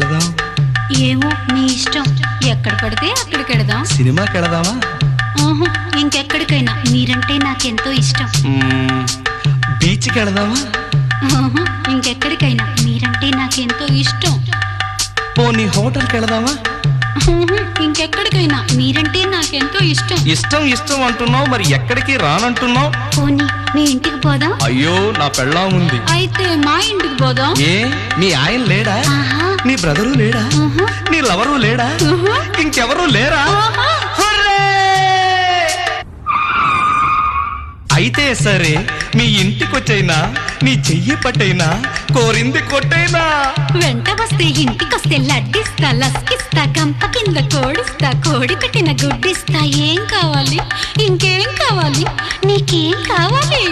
వెళదాం. ఏమో మీ ఇష్టం. ఎక్కడ పడితే అక్కడికి వెడదాం సినిమాకి వెళదామా? ఇంకెక్కడికైనా. మీరంటే నాకెంతో ఇష్టం. మ్మ్, బీచ్కి వెళదామా? ఇంకెక్కడికైనా. మీరంటే నాకెంతో ఇష్టం. పోనీ హోటల్కి వెళదామా? ఆహా, ఇంకెక్కడికైనా. నాకెంతో ఇష్టం ఇష్టం అంటున్నావు మరి ఎక్కడికి రానంటున్నావు? పోనీ మీ ఇంటికి పోదాం? అయ్యో నా పెళ్ళాం ఉంది. అయితే మా ఇంటికి పోదాం? ఏ మీ ఆయన లేడా? ఆహా, నీ బ్రదరు లేడా? నీ లవరు లేడా? ఇంకెవరు లేరా ఆహా. హుర్రే! అయితే సరే మీ ఇంటికొచ్చైనా నీ చెయ్యి పట్టైనా కోరింది కొట్టైనా. వెంట వస్తే ఇంటికొస్తే లడ్డిస్తా లస్కిస్తా కంప కింద కోడిస్తా కోడి పెట్టిన గుడ్డిస్తా. ఏం కావాలి? ఇంకేం కావాలి? నీకేం కావాలి?